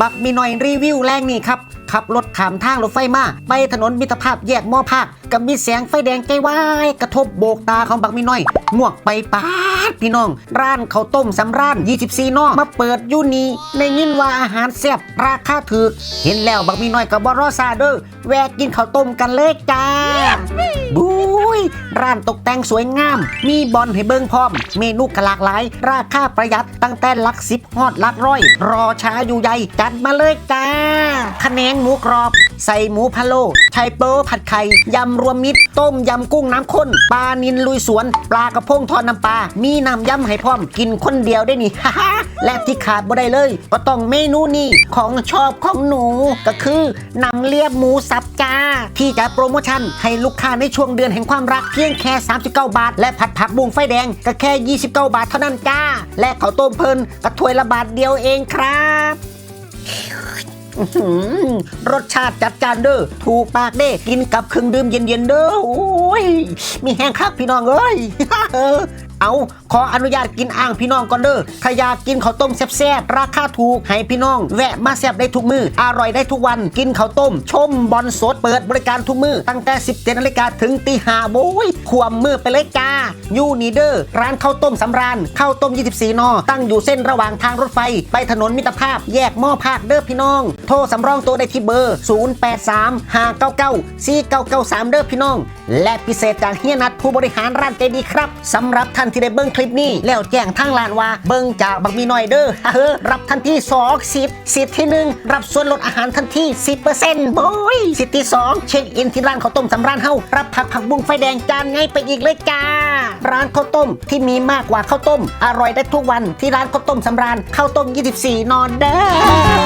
บักมีหน่อยรีวิวแรงนี่ครับขับรถขามทางรถไฟมา ไปถนนมิตรภาพแยกมอภาคกับมีแสงไฟแดงใจวายกระทบโบกตาของบักมีน้อย งวกไปปาดพี่น้อง ร้านข้าวต้มสำร้าน 24นอมาเปิดอยู่นี่ในยินว่าอาหารแซ่บราคาถูกเห็นแล้วบักมีน้อยกับบอรอซาเดอร์แวะกินข้าวต้มกันเลยจ้าบุ้ยร้านตกแต่งสวยงาม มีบอลให้เบิ่งพร้อม เมนูกหลากหลาย ราคาประหยัดตั้งแต่หลักสิบฮอดหลักร้อย รอช้าอยู่ใหญ่จัดมาเลยจ้าคะแนงหมูกรอบใส่หมูพะโล้ไชโป๊ผัดไข่ ยำรวมมิตร ต้มยำกุ้งน้ำข้น ปลานินลุยสวน ปลากระพงทอดน้ำปลา มีน้ำยำให้พร้อม กินคนเดียวได้นี่ฮ่าและที่ขาดบ่ได้เลย ก็ต้องเมนูนี้ของชอบของหนูก็คือหนังเลียบหมูสับจ้า ที่จะโปรโมชั่นให้ลูกค้าในช่วงเดือนแห่งความรักเพียงแค่ 39 บาท และผัดผักบุ้งไฟแดงก็แค่ 29 บาทเท่านั้นจ้า และข้าวต้มเพลินก็ถ้วยละบาทเดียวเองครับ อื้อหือรสชาติจัดจานเด้อถูกปากเด้ กินกับเครื่องดื่มเย็นๆเด้อโอ้ยมีแห้งคักพี่น้องเอ้ย เอาขออนุญาตกินอ่างพี่น้องก่อนเด้อถ้าอยากกินข้าวต้มแซ่บๆราคาถูกให้พี่น้อง แวะมาแซ่บได้ทุกมืออร่อยได้ทุกวันกินข้าวต้ม ชมบอลสดเปิดบริการทุกมือตั้งแต่ 17นาฬิกาถึงตีห้าโว้ยขวมมือไปเลยจ้ายูนีเดอร์ร้านข้าวต้มสำราญข้าวต้ม 24 นอ ตั้งอยู่เส้นระหว่างทางรถไฟ ไปถนนมิตรภาพแยกหม้อภาคเด้อพี่น้อง โทรสำรองตัวได้ที่เบอร์ 083 599 4993 เด้อพี่น้อง และพิเศษจากเฮียนัดผู้บริหารร้านใจดีครับสำหรับท่านที่ได้เบิ้งคลิปนี้ แล้วแจ้งทางร้านว่าเบิ้งจากบักมีน้อยเด้อเฮ้อรับทันที2สิทธิ์สิทธิ์ที่หนึ่งรับส่วนลดอาหารทันที10%โอ้ยสิทธิ์ที่สองเช็คอินที่ร้านข้าวต้มสำราญเฮารับผักผักบุ้งไฟแดงจานไงไปอีกเลยจ้า ร้านข้าวต้มที่มีมากกว่าข้าวต้ม อร่อยได้ทุกวันที่ร้านข้าวต้มสำราญข้าวต้ม 24 นอนเด้อ